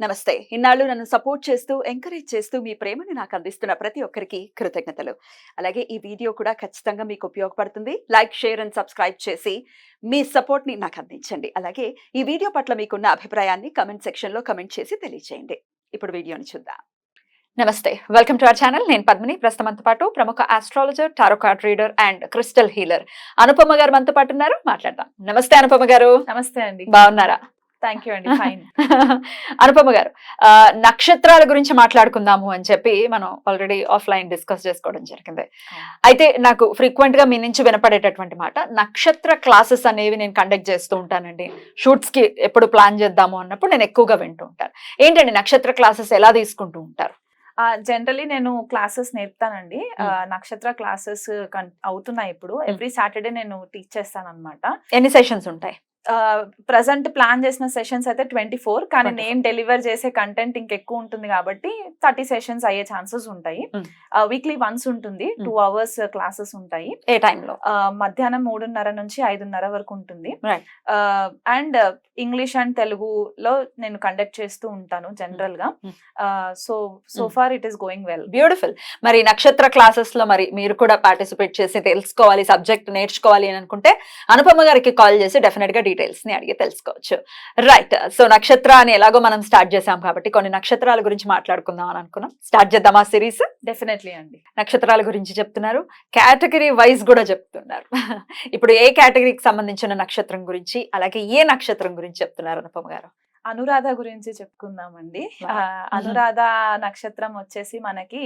నమస్తే. ఇన్నాళ్ళు నన్ను సపోర్ట్ చేస్తూ ఎంకరేజ్ చేస్తూ మీ ప్రేమని నాకు అందిస్తున్న ప్రతి ఒక్కరికి కృతజ్ఞతలు. అలాగే ఈ వీడియో కూడా ఖచ్చితంగా మీకు ఉపయోగపడుతుంది. లైక్ షేర్ అండ్ సబ్స్క్రైబ్ చేసి మీ సపోర్ట్ని నాకు అందించండి. అలాగే ఈ వీడియో పట్ల మీకున్న అభిప్రాయాన్ని కమెంట్ సెక్షన్లో కమెంట్ చేసి తెలియజేయండి ఇప్పుడు వీడియోని చూద్దాం. నమస్తే. Welcome to our channel. నేను పద్మిని. ప్రస్తుతం మనతో పాటు ప్రముఖ astrologer tarot card reader and crystal healer. Anupama గారు మనతో పాటు ఉన్నారు. మాట్లాడదాం. నమస్తే అనుపమ గారు. నమస్తే అండి. బాగున్నారా? థ్యాంక్ యూ అండి. ఫైన్ అనుపమ గారు నక్షత్రాల గురించి మాట్లాడుకుందాము అని చెప్పి మనం ఆల్రెడీ ఆఫ్లైన్ డిస్కస్ చేసుకోవడం జరిగింది. అయితే నాకు ఫ్రీక్వెంట్గా మీ నుంచి వినపడేటటువంటి మాట నక్షత్ర క్లాసెస్ అనేవి నేను కండక్ట్ చేస్తూ ఉంటానండి. షూట్స్కి ఎప్పుడు ప్లాన్ చేద్దాము అన్నప్పుడు నేను ఎక్కువగా వింటూ ఉంటాను. ఏంటండి నక్షత్ర క్లాసెస్ ఎలా తీసుకుంటూ ఉంటారు? జనరలీ నేను క్లాసెస్ నేర్పుతానండి. నక్షత్ర క్లాసెస్ అవుతున్నాయి ఇప్పుడు. ఎవ్రీ సాటర్డే నేను టీచ్ చేస్తాను అనమాట ఎన్ని సెషన్స్ ఉంటాయి? ప్రజెంట్ ప్లాన్ చేసిన సెషన్స్ అయితే ట్వంటీ ఫోర్ కానీ 24. నేను డెలివర్ చేసే కంటెంట్ ఇంకెక్కువ ఉంటుంది కాబట్టి థర్టీ సెషన్స్ అయ్యే ఛాన్సెస్ ఉంటాయి. వీక్లీ వన్స్ ఉంటుంది టూ అవర్స్ క్లాసెస్ ఉంటాయి ఏ టైంలో మధ్యాహ్నం మూడున్నర నుంచి ఐదున్నర వరకు ఉంటుంది. అండ్ ఇంగ్లీష్ అండ్ తెలుగులో నేను కండక్ట్ చేస్తూ ఉంటాను జనరల్గా. So so. Far it is going well beautiful మరి నక్షత్ర క్లాసెస్లో మరి మీరు కూడా పార్టిసిపేట్ చేసి తెలుసుకోవాలి సబ్జెక్ట్ నేర్చుకోవాలి అని అనుకుంటే అనుపమ గారికి కాల్ చేసి డెఫినెట్గా డీటెయిల్స్ని అడిగి తెలుసుకోవచ్చు. రైట్ సో నక్షత్ర అని ఎలాగో మనం స్టార్ట్ చేసాం కాబట్టి కొన్ని నక్షత్రాల గురించి మాట్లాడుకుందాం అని అనుకున్నాం. స్టార్ట్ చేద్దాం ఆ సిరీస్ డెఫినెట్లీ అండి. నక్షత్రాల గురించి చెప్తున్నారు. కేటగిరీ వైజ్ కూడా చెప్తున్నారు. ఇప్పుడు ఏ కేటగిరీకి సంబంధించిన నక్షత్రం గురించి అలాగే ఏ నక్షత్రం గురించి చెప్తున్నారు అనుపమ గారు? అనురాధ గురించి చెప్పుకుందామండి. అనురాధ నక్షత్రం వచ్చేసి మనకి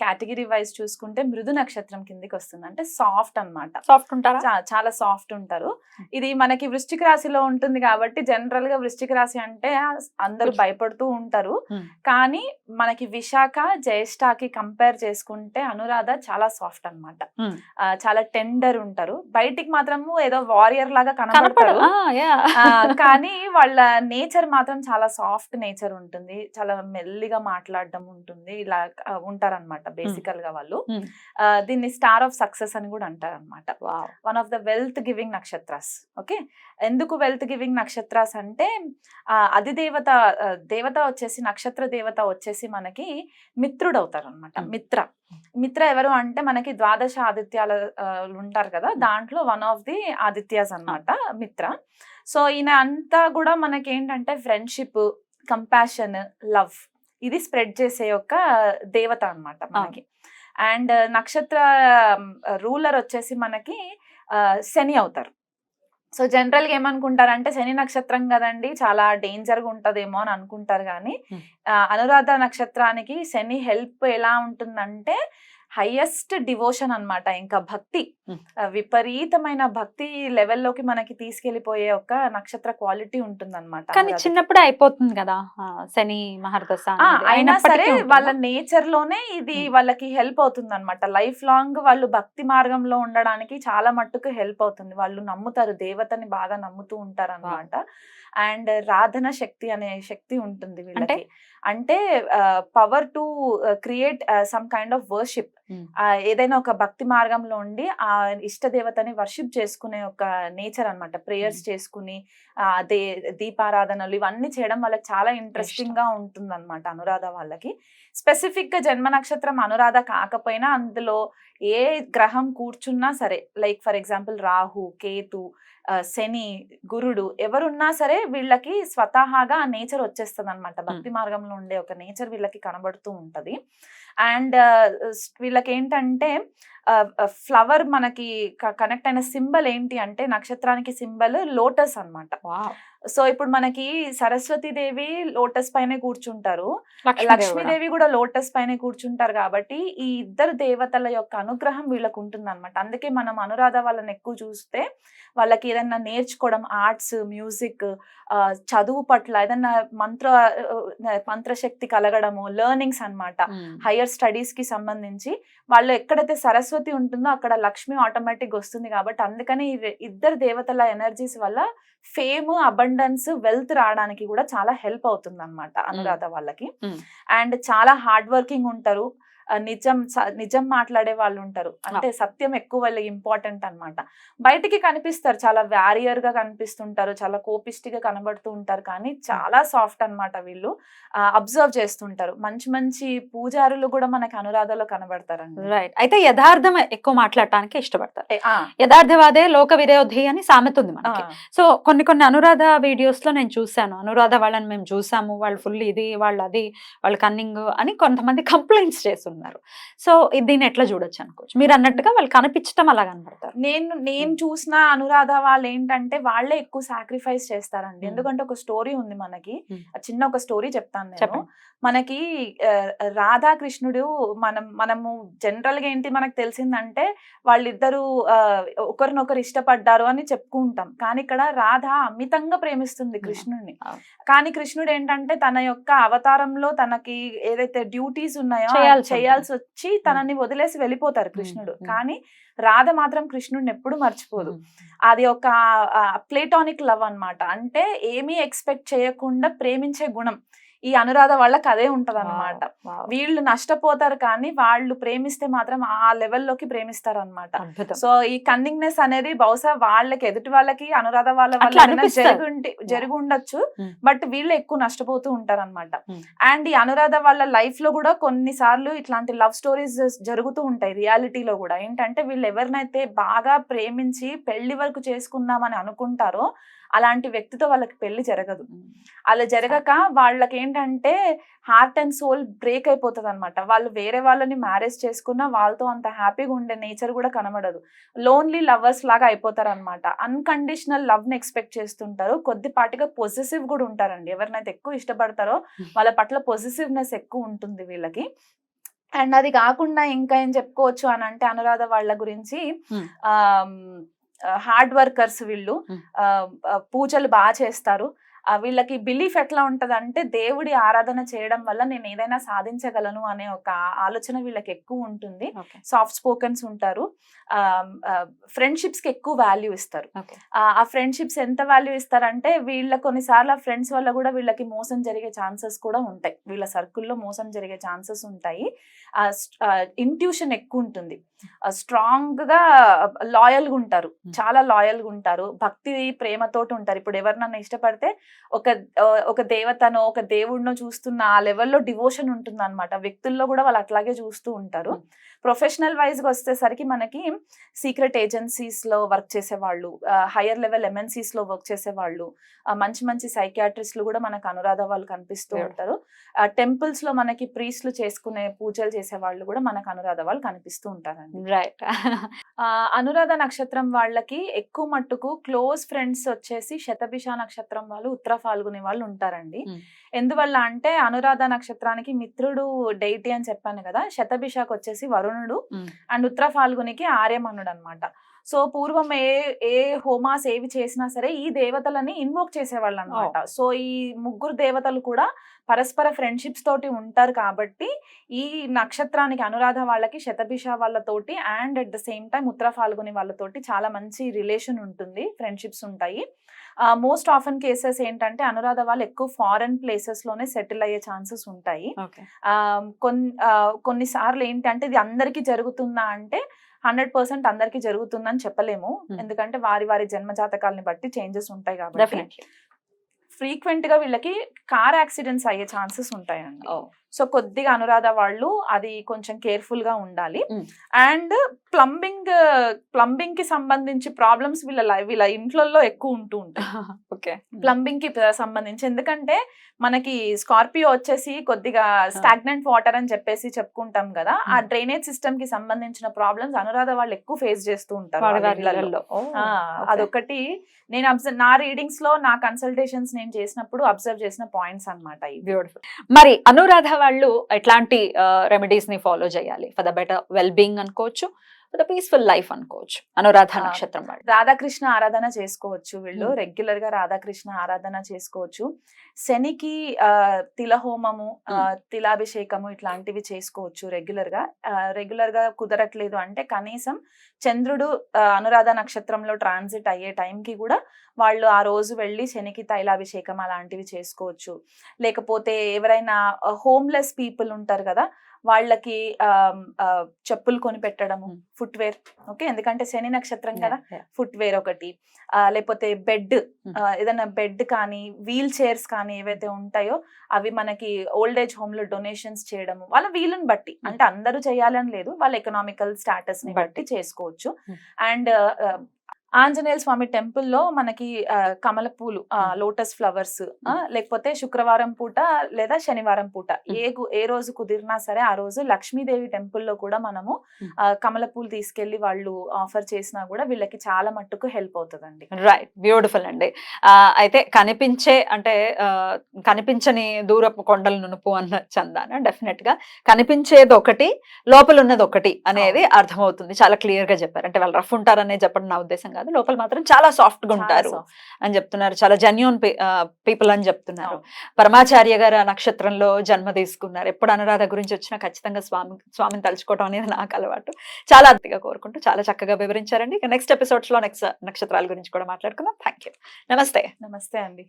కేటగిరీ వైజ్ చూసుకుంటే మృదు నక్షత్రం కిందికి వస్తుంది అంటే సాఫ్ట్ అన్నమాట. సాఫ్ట్ ఉంటారా? చాలా సాఫ్ట్ ఉంటారు. ఇది మనకి వృశ్చిక రాశిలో ఉంటుంది కాబట్టి జనరల్గా వృశ్చిక రాశి అంటే అందరూ భయపడుతూ ఉంటారు. కానీ మనకి విశాఖ జ్యేష్ఠకి కంపేర్ చేసుకుంటే అనురాధ చాలా సాఫ్ట్ అన్నమాట. ఆ, చాలా టెండర్ ఉంటారు. బయటికి మాత్రము ఏదో వారియర్ లాగా ఆ, కానీ వాళ్ళ నేచర్ మాత్రం చాలా సాఫ్ట్ నేచర్ ఉంటుంది. చాలా మెల్లిగా మాట్లాడడం ఉంటుంది. ఇలా ఉంటారన్నమాట బేసికల్గా వాళ్ళు. దీన్ని స్టార్ ఆఫ్ సక్సెస్ అని కూడా అంటారన్నమాట. Wow. One of the wealth giving నక్షత్రాస్. Okay? ఎందుకు వెల్త్ గివింగ్ నక్షత్రాస్ అంటే అధిదేవత దేవత వచ్చేసి నక్షత్ర దేవత వచ్చేసి మనకి మిత్రుడు అవుతారు అనమాట. మిత్ర మిత్ర ఎవరు అంటే మనకి ద్వాదశ ఆదిత్యాల ఉంటారు కదా? దాంట్లో వన్ ఆఫ్ ది ఆదిత్యాస్ అన్నమాట మిత్ర. సో ఈయన అంతా కూడా మనకి ఏంటంటే ఫ్రెండ్షిప్ కంపాషన్ లవ్ ఇది స్ప్రెడ్ చేసే యొక్క దేవత అన్నమాట మనకి. అండ్ నక్షత్ర రూలర్ వచ్చేసి మనకి శని అవుతారు. సో జనరల్గా ఏమనుకుంటారంటే శని నక్షత్రం కదండి చాలా డేంజర్గా ఉంటుందేమో అని అనుకుంటారు కానీ అనురాధ నక్షత్రానికి శని హెల్ప్ ఎలా ఉంటుందంటే హైయెస్ట్ డివోషన్ అన్నమాట ఇంకా భక్తి. విపరీతమైన భక్తి లెవెల్లోకి మనకి తీసుకెళ్ళిపోయే ఒక నక్షత్ర క్వాలిటీ ఉంటుందన్నమాట. కానీ అనురాధకి. చిన్నప్పుడే అయిపోతుంది కదా శని మహర్దశ. అయినా సరే ఉంటుందా? వాళ్ళ నేచర్లోనే ఇది. వాళ్ళకి హెల్ప్ అవుతుంది అనమాట లైఫ్ లాంగ్ వాళ్ళు భక్తి మార్గంలో ఉండడానికి చాలా మట్టుకు హెల్ప్ అవుతుంది. వాళ్ళు నమ్ముతారు దేవతని బాగా నమ్ముతూ ఉంటారు అనమాట అండ్ రాధన శక్తి అనే శక్తి ఉంటుంది వీళ్ళకి. అంటే power to create some kind of worship Hmm. ఏదైనా ఒక భక్తి మార్గంలో ఉండి ఆ ఇష్ట దేవతని వర్షిప్ చేసుకునే ఒక నేచర్ అన్నమాట. ప్రేయర్స్ చేసుకుని ఆ, దే దీపారాధనలు ఇవన్నీ చేయడం వాళ్ళకి చాలా ఇంట్రెస్టింగ్గా ఉంటుంది అనమాట అనురాధ వాళ్ళకి. స్పెసిఫిక్గా జన్మ నక్షత్రం అనురాధ కాకపోయినా అందులో ఏ గ్రహం కూర్చున్నా సరే like for example Rahu Ketu ఆ, శని గురుడు ఎవరున్నా సరే వీళ్ళకి స్వతహాగా ఆ నేచర్ వచ్చేస్తుంది అనమాట భక్తి మార్గంలో ఉండే ఒక నేచర్ వీళ్ళకి కనబడుతూ ఉంటది. అండ్ వీళ్ళకి ఏంటంటే ఫ్లవర్ మనకి కనెక్ట్ అయిన సింబల్ ఏంటి అంటే నక్షత్రానికి సింబల్ లోటస్ అన్నమాట. సో ఇప్పుడు మనకి సరస్వతి దేవి లోటస్ పైనే కూర్చుంటారు లక్ష్మీదేవి కూడా. లోటస్ పైనే కూర్చుంటారు కాబట్టి ఈ ఇద్దరు దేవతల యొక్క అనుగ్రహం వీళ్ళకు ఉంటుంది అనమాట అందుకే మనం అనురాధ వాళ్ళని ఎక్కువ చూస్తే వాళ్ళకి ఏదైనా నేర్చుకోవడం ఆర్ట్స్ మ్యూజిక్ చదువు పట్ల ఏదైనా మంత్ర మంత్రశక్తి కలగడము లెర్నింగ్స్ అన్నమాట మ్మ్. హయ్యర్ స్టడీస్కి సంబంధించి వాళ్ళు ఎక్కడైతే సరస్వతి ఉంటుందో అక్కడ లక్ష్మి ఆటోమేటిక్ వస్తుంది కాబట్టి అందుకని ఇద్దరు దేవతల ఎనర్జీస్ వల్ల ఫేమ్ అబండెన్స్ వెల్త్ రావడానికి కూడా చాలా హెల్ప్ అవుతుంది అనమాట అనురాధ వాళ్ళకి. అండ్ చాలా హార్డ్ వర్కింగ్ ఉంటారు. నిజం నిజం మాట్లాడే వాళ్ళు ఉంటారు అంటే సత్యం ఎక్కువ ఇంపార్టెంట్ అన్నమాట. బయటికి కనిపిస్తారు. చాలా వారియర్గా కనిపిస్తుంటారు. చాలా కోపిస్టిగా కనబడుతూ ఉంటారు. కానీ చాలా సాఫ్ట్ అన్నమాట వీళ్ళు. అబ్జర్వ్ చేస్తుంటారు. మంచి మంచి పూజారులు కూడా మనకి అనురాధలో కనబడతారండి. రైట్ అయితే యథార్థం ఎక్కువ మాట్లాడటానికి ఇష్టపడతారు. యథార్థవాదే లోక విరోధి అని సామెత ఉంది మనకి. సో కొన్ని కొన్ని అనురాధ వీడియోస్లో నేను చూశాను. అనురాధ వాళ్ళని మేము చూసాము. వాళ్ళు ఫుల్ ఇది వాళ్ళు అది వాళ్ళు కన్నింగ్ అని కొంతమంది కంప్లైంట్స్ చేస్తున్నారు సో ఇది దీన్ని ఎట్లా చూడొచ్చు అనుకోవచ్చు? మీరు అన్నట్టుగా వాళ్ళు కనిపించడం అలా కనబడతారు నేను నేను చూసిన అనురాధ వాళ్ళు ఏంటంటే వాళ్ళే ఎక్కువ సాక్రిఫైస్ చేస్తారండి. ఎందుకంటే ఒక స్టోరీ ఉంది మనకి. చిన్న ఒక స్టోరీ చెప్తాను నేను. మనకి రాధాకృష్ణుడు మనం మనము జనరల్గా ఏంటి మనకు తెలిసిందంటే వాళ్ళిద్దరూ ఒకరినొకరు ఇష్టపడ్డారు అని చెప్పుకుంటాం. కానీ ఇక్కడ రాధ అమితంగా ప్రేమిస్తుంది. కృష్ణుడిని. కానీ కృష్ణుడు ఏంటంటే తన యొక్క అవతారంలో తనకి ఏదైతే డ్యూటీస్ ఉన్నాయో అవి చేయాల్సి వచ్చి తనని వదిలేసి వెళ్ళిపోతారు కృష్ణుడు. కానీ రాధ మాత్రం కృష్ణుడిని ఎప్పుడు మర్చిపోదు. అది ఒక ప్లేటానిక్ లవ్ అన్నమాట. అంటే ఏమీ ఎక్స్పెక్ట్ చేయకుండా ప్రేమించే గుణం. ఈ అనురాధ వాళ్ళకి అదే ఉంటది అనమాట. వీళ్ళు నష్టపోతారు కానీ వాళ్ళు ప్రేమిస్తే మాత్రం ఆ లెవెల్లోకి ప్రేమిస్తారు అనమాట సో ఈ కన్నింగ్నెస్ అనేది బహుశా వాళ్ళకి ఎదుటి వాళ్ళకి అనురాధ వాళ్ళ వల్ల జరిగి ఉండొచ్చు. Hmm. బట్ వీళ్ళు ఎక్కువ నష్టపోతూ ఉంటారు అనమాట Hmm. అండ్ ఈ అనురాధ వాళ్ళ లైఫ్లో కూడా కొన్నిసార్లు ఇట్లాంటి లవ్ స్టోరీస్ జరుగుతూ ఉంటాయి రియాలిటీలో కూడా. ఏంటంటే వీళ్ళు ఎవరినైతే బాగా ప్రేమించి పెళ్ళి వరకు చేసుకుందామని అనుకుంటారో అలాంటి వ్యక్తితో వాళ్ళకి పెళ్ళి జరగదు. అలా జరగక వాళ్ళకి ఏంటంటే హార్ట్ అండ్ సోల్ బ్రేక్ అయిపోతుంది అనమాట వాళ్ళు వేరే వాళ్ళని మ్యారేజ్ చేసుకున్నా వాళ్ళతో అంత హ్యాపీగా ఉండే నేచర్ కూడా కనబడదు. లోన్లీ లవర్స్ లాగా అయిపోతారు అనమాట అన్కండిషనల్ లవ్ని ఎక్స్పెక్ట్ చేస్తుంటారు. కొద్దిపాటిగా పొజిటివ్ కూడా ఉంటారండి. ఎవరినైతే ఎక్కువ ఇష్టపడతారో వాళ్ళ పట్ల పొజిటివ్నెస్ ఎక్కువ ఉంటుంది వీళ్ళకి. అండ్ అది కాకుండా ఇంకా ఏం చెప్పుకోవచ్చు అని అంటే అనురాధ వాళ్ళ గురించి Hmm. హార్డ్ వర్కర్స్ వీళ్ళు పూజలు బాగా చేస్తారు. వీళ్ళకి బిలీఫ్ ఎట్లా ఉంటది అంటే దేవుడి ఆరాధన చేయడం వల్ల నేను ఏదైనా సాధించగలను అనే ఒక ఆలోచన వీళ్ళకి ఎక్కువ ఉంటుంది. సాఫ్ట్ స్పోకన్స్ ఉంటారు. ఫ్రెండ్షిప్స్కి ఎక్కువ వాల్యూ ఇస్తారు. ఆ, ఫ్రెండ్షిప్స్ ఎంత వాల్యూ ఇస్తారంటే వీళ్ళ కొన్నిసార్లు ఆ ఫ్రెండ్స్ వల్ల కూడా వీళ్ళకి మోసం జరిగే ఛాన్సెస్ కూడా ఉంటాయి. వీళ్ళ సర్కిల్లో మోసం జరిగే ఛాన్సెస్ ఉంటాయి. ఇంట్యూషన్ ఎక్కువ ఉంటుంది. స్ట్రాంగ్గా లాయల్గా ఉంటారు చాలా లాయల్గా ఉంటారు. భక్తి ప్రేమతోటి ఉంటారు. ఇప్పుడు ఎవరినన్నా ఇష్టపడితే ఒక ఒక దేవతనో ఒక దేవుడినో చూస్తున్న ఆ లెవెల్లో డివోషన్ ఉంటుంది అనమాట వ్యక్తుల్లో కూడా వాళ్ళు అట్లాగే చూస్తూ ఉంటారు. ప్రొఫెషనల్ వైజ్గా వచ్చేసరికి మనకి సీక్రెట్ ఏజెన్సీస్లో వర్క్ చేసే వాళ్ళు హైయర్ లెవెల్ ఎంఎన్సీస్లో వర్క్ చేసే వాళ్ళు ఆ, మంచి మంచి సైకియాట్రిస్టులు కూడా మనకు అనురాధ వాళ్ళు కనిపిస్తూ. ఉంటారు టెంపుల్స్లో మనకి ప్రీస్ట్లు చేసుకునే పూజలు చేసే వాళ్ళు కూడా మనకు అనురాధ వాళ్ళు కనిపిస్తూ ఉంటారండి రైట్ ఆ, అనురాధ నక్షత్రం వాళ్ళకి ఎక్కువ మట్టుకు క్లోజ్ ఫ్రెండ్స్ వచ్చేసి శతభిష నక్షత్రం వాళ్ళు ఉత్తర ఫాల్గుని వాళ్ళు ఉంటారండి Hmm. ఎందువల్ల అంటే అనురాధ నక్షత్రానికి మిత్రుడు డైటి అని చెప్పాను కదా శతభిషకు వచ్చేసి వరుణుడు అండ్ ఉత్తర ఫాల్గునికి ఆర్యమనుడు అనమాట సో పూర్వం ఏ ఏ హోమాస్ ఏవి చేసినా సరే ఈ దేవతలని ఇన్వోక్ చేసేవాళ్ళు అనమాట సో ఈ ముగ్గురు దేవతలు కూడా పరస్పర ఫ్రెండ్షిప్స్ తోటి ఉంటారు కాబట్టి ఈ నక్షత్రానికి అనురాధ వాళ్ళకి శతభిష వాళ్ళతోటి and at the same time Uttara Phalguni వాళ్ళతోటి చాలా మంచి రిలేషన్ ఉంటుంది ఫ్రెండ్షిప్స్ ఉంటాయి. మోస్ట్ ఆఫన్ కేసెస్ ఏంటంటే అనురాధ వాళ్ళు ఎక్కువ ఫారెన్ ప్లేసెస్లోనే సెటిల్ అయ్యే ఛాన్సెస్ ఉంటాయి. కొన్ని కొన్నిసార్లు ఏంటంటే ఇది అందరికీ జరుగుతుందా అంటే హండ్రెడ్ పర్సెంట్ అందరికీ జరుగుతుందని చెప్పలేము. Hmm. ఎందుకంటే వారి వారి జన్మ జాతకాలని బట్టి చేంజెస్ ఉంటాయి కాబట్టి. ఫ్రీక్వెంట్గా వీళ్ళకి కార్ యాక్సిడెంట్స్ అయ్యే ఛాన్సెస్ ఉంటాయండి. సో కొద్దిగా అనురాధ వాళ్ళు అది కొంచెం కేర్ఫుల్గా ఉండాలి. అండ్ ప్లంబింగ్ ప్లంబింగ్కి సంబంధించి ప్రాబ్లమ్స్ వీళ్ళ వీళ్ళ ఇంట్లో ఎక్కువ ఉంటూ ఉంటాయి. ఓకే. ప్లంబింగ్కి సంబంధించి. ఎందుకంటే మనకి స్కార్పియో వచ్చేసి కొద్దిగా స్టాగ్నెంట్ వాటర్ అని చెప్పేసి చెప్పుకుంటాం కదా ఆ. డ్రైనేజ్ సిస్టమ్కి సంబంధించిన ప్రాబ్లమ్స్ అనురాధ వాళ్ళు ఎక్కువ ఫేస్ చేస్తూ ఉంటారు అదొకటి. నేను అబ్జర్వ్ నా రీడింగ్స్లో నా కన్సల్టేషన్స్ నేను చేసినప్పుడు అబ్జర్వ్ చేసిన పాయింట్స్ బ్యూటిఫుల్. మరి అనురాధ వాళ్ళు ఎట్లాంటి రెమెడీస్ని ఫాలో చేయాలి. For the better well being అనుకోవచ్చు పీస్ఫుల్ లైఫ్ అనుకోవచ్చు అనురాధ నక్షత్రం వాళ్ళు. రాధాకృష్ణ ఆరాధన చేసుకోవచ్చు వీళ్ళు. Hmm. రెగ్యులర్గా రాధాకృష్ణ ఆరాధన చేసుకోవచ్చు. శనికి తిలహోమము ఆ, తిలాభిషేకము ఇట్లాంటివి చేసుకోవచ్చు రెగ్యులర్గా రెగ్యులర్గా కుదరట్లేదు అంటే కనీసం చంద్రుడు అనురాధ నక్షత్రంలో ట్రాన్సిట్ అయ్యే టైంకి కూడా వాళ్ళు ఆ రోజు వెళ్ళి శనికి తైలాభిషేకం అలాంటివి చేసుకోవచ్చు. లేకపోతే ఎవరైనా హోమ్లెస్ పీపుల్ ఉంటారు కదా వాళ్ళకి చెప్పులు కొని పెట్టడము Mm. ఫుట్ వేర్ ఓకే ఎందుకంటే శని నక్షత్రం కదా Yeah, yeah. ఫుట్ వేర్ ఒకటి లేకపోతే బెడ్. ఏదైనా బెడ్ కానీ వీల్ చైర్స్ కానీ ఏవైతే ఉంటాయో అవి మనకి ఓల్డ్ ఏజ్ హోమ్లో డొనేషన్స్ చేయడము వాళ్ళ వీలుని బట్టి. అంటే అందరూ చేయాలని లేదు వాళ్ళ ఎకనామికల్ స్టాటస్ని బట్టి చేసుకోవచ్చు. అండ్ ఆంజనేయ స్వామి టెంపుల్లో మనకి కమల పూలు. లోటస్ ఫ్లవర్స్ లేకపోతే శుక్రవారం పూట లేదా శనివారం పూట. ఏ ఏ రోజు కుదిరినా సరే ఆ రోజు లక్ష్మీదేవి టెంపుల్లో కూడా మనము కమల పూలు తీసుకెళ్ళి వాళ్ళు ఆఫర్ చేసినా కూడా వీళ్ళకి చాలా మట్టుకు హెల్ప్ అవుతుందండి. రైట్ బ్యూటిఫుల్ అండి. అయితే కనిపించే అంటే కనిపించని దూరపు కొండల నునుపు అన్న చందాన? డెఫినెట్గా కనిపించేది ఒకటి లోపల ఉన్నది ఒకటి అనేది అర్థమవుతుంది. చాలా క్లియర్గా చెప్పారు. అంటే వాళ్ళు రఫ్ ఉంటారనే చెప్పడం నా ఉద్దేశం కాదు. లోపల మాత్రం చాలా సాఫ్ట్గా ఉంటారు. అని చెప్తున్నారు. చాలా జెన్యున్ పీపుల్ అని చెప్తున్నారు. పరమాచార్య గారు నక్షత్రంలో జన్మ తీసుకున్నారు. ఎప్పుడు అనురాధ గురించి వచ్చినా ఖచ్చితంగా స్వామి స్వామిని తలుచుకోవడం అనేది నాకు అలవాటు. చాలా అతిగా కోరుకుంటూ చాలా చక్కగా వివరించారండి. నెక్స్ట్ ఎపిసోడ్స్లో నెక్స్ట్ నక్షత్రాల గురించి కూడా మాట్లాడుకుందాం. థ్యాంక్ యూ నమస్తే. నమస్తే అండి.